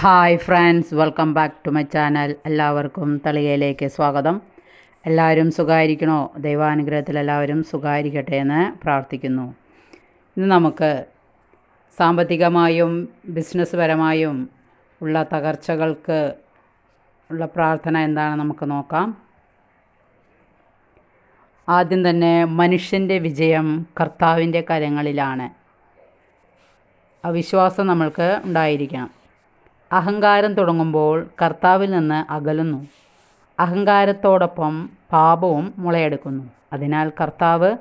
Hi friends welcome back to my channel. എല്ലാവർക്കും തളികയിലേക്ക് സ്വാഗതം. എല്ലാവരും സുഖമായിരിക്കണോ ദൈവാനുഗ്രഹത്തിൽ എല്ലാവരും സുഖമായിരിക്കട്ടെ എന്ന് പ്രാർത്ഥിക്കുന്നു. ഇന്ന് നമുക്ക് സാമ്പത്തികമായും ബിസിനസ് പരമായും ഉള്ള തകർച്ചകൾക്ക് ഉള്ള പ്രാർത്ഥന എന്താണെന്ന് നമുക്ക് നോക്കാം. ആദ്യം തന്നെ മനുഷ്യന്റെ വിജയം കർത്താവിന്റെ കരങ്ങളിലാണ്. ആ വിശ്വാസം നമ്മൾക്ക് ഉണ്ടായിരിക്കണം. അഹങ്കാരം തുടങ്ങുമ്പോൾ കർത്താവിൽ നിന്ന് അകലുന്നു. അഹങ്കാരത്തോടൊപ്പം പാപവും മുളയെടുക്കുന്നു. അതിനാൽ കർത്താവ്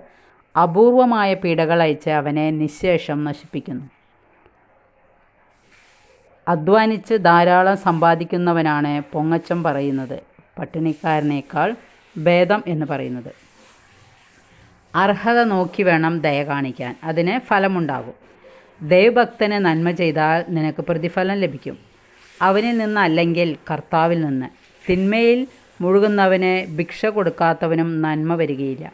അപൂർവമായ പീഡകൾ അയച്ച് അവനെ നിശേഷം നശിപ്പിക്കുന്നു. അധ്വാനിച്ച് ധാരാളം സമ്പാദിക്കുന്നവനാണ് പൊങ്ങച്ചം പറയുന്നത്. പട്ടിണിക്കാരനേക്കാൾ ഭേദം എന്ന് പറയുന്നത്. അർഹത നോക്കി വേണം ദയ കാണിക്കാൻ. അതിന് ഫലമുണ്ടാകും. ദൈവഭക്തന് നന്മ ചെയ്താൽ നിനക്ക് പ്രതിഫലം ലഭിക്കും. അവനിൽ നിന്നല്ലെങ്കിൽ കർത്താവിൽ നിന്ന്. തിന്മയിൽ മുഴുകുന്നവന് ഭിക്ഷ കൊടുക്കാത്തവനും നന്മ വരികയില്ല.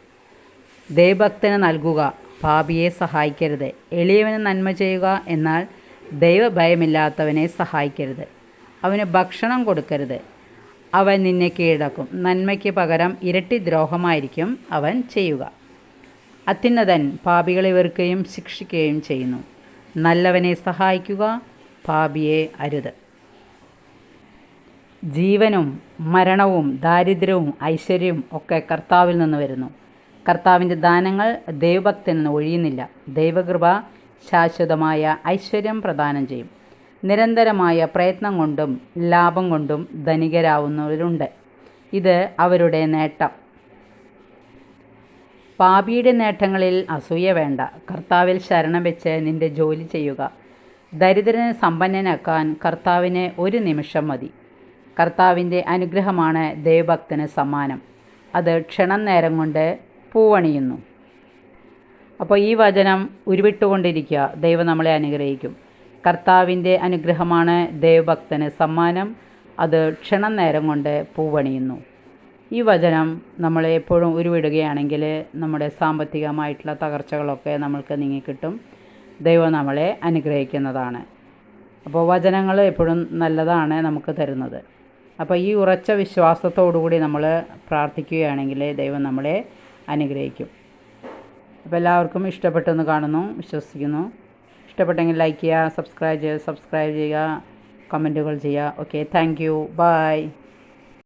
ദൈവഭക്തന് നൽകുക പാപിയെ സഹായിക്കരുത്. എളിയവന് നന്മ ചെയ്യുക എന്നാൽ ദൈവഭയമില്ലാത്തവനെ സഹായിക്കരുത്. അവന് ഭക്ഷണം കൊടുക്കരുത്. അവൻ നിന്നെ കീഴടക്കും. നന്മയ്ക്ക് പകരം ഇരട്ടി ദ്രോഹമായിരിക്കും അവൻ ചെയ്യുക. അത്യുന്നതൻ പാപികളെ വെറുക്കുകയും ശിക്ഷിക്കുകയും ചെയ്യുന്നു. നല്ലവനെ സഹായിക്കുക പാപിയെ അരുത്. ജീവനും മരണവും ദാരിദ്ര്യവും ഐശ്വര്യവും ഒക്കെ കർത്താവിൽ നിന്ന് വരുന്നു. കർത്താവിന്റെ ദാനങ്ങൾ ദൈവഭക്തന് ഒഴിയുന്നില്ല. ദൈവകൃപ ശാശ്വതമായ ഐശ്വര്യം പ്രദാനം ചെയ്യും. നിരന്തരമായ പ്രയത്നം കൊണ്ടും ലാഭം കൊണ്ടും ധനികരാവുന്നവരുണ്ട്. ഇത് അവരുടെ നേട്ടം. പാപിയുടെ നേട്ടങ്ങളിൽ അസൂയ വേണ്ട. കർത്താവിൽ ശരണം വെച്ച് നിന്റെ ജോലി ചെയ്യുക. ദരിദ്രനെ സമ്പന്നനാക്കാൻ കർത്താവിന് ഒരു നിമിഷം മതി. കർത്താവിന്റെ അനുഗ്രഹമാണ് ദൈവഭക്തന് സമ്മാനം. അത് ക്ഷണം നേരം കൊണ്ട് പൂവണിയുന്നു. അപ്പോൾ ഈ വചനം ഉരുവിട്ടുകൊണ്ടിരിക്കുക. ദൈവം നമ്മളെ അനുഗ്രഹിക്കും. കർത്താവിന്റെ അനുഗ്രഹമാണ് ദൈവഭക്തന് സമ്മാനം. അത് ക്ഷണം നേരം കൊണ്ട് പൂവണിയുന്നു. ഈ വചനം നമ്മൾ എപ്പോഴും ഉരുവിടുകയാണെങ്കിൽ നമ്മുടെ സാമ്പത്തികമായിട്ടുള്ള തകർച്ചകളൊക്കെ നമ്മൾക്ക് നീങ്ങിക്കിട്ടും. ദൈവം നമ്മളെ അനുഗ്രഹിക്കുന്നതാണ്. അപ്പോൾ വചനങ്ങൾ എപ്പോഴും നല്ലതാണ് നമുക്ക് തരുന്നത്. അപ്പോൾ ഈ ഉറച്ച വിശ്വാസത്തോടുകൂടി നമ്മൾ പ്രാർത്ഥിക്കുകയാണെങ്കിൽ ദൈവം നമ്മളെ അനുഗ്രഹിക്കും. അപ്പോൾ എല്ലാവർക്കും ഇഷ്ടപ്പെട്ടെന്ന് കാണുന്നു വിശ്വസിക്കുന്നു. ഇഷ്ടപ്പെട്ടെങ്കിൽ ലൈക്ക് ചെയ്യുക സബ്സ്ക്രൈബ് ചെയ്യുക സബ്സ്ക്രൈബ് ചെയ്യുക കമന്റുകൾ ചെയ്യുക. Okay thank you by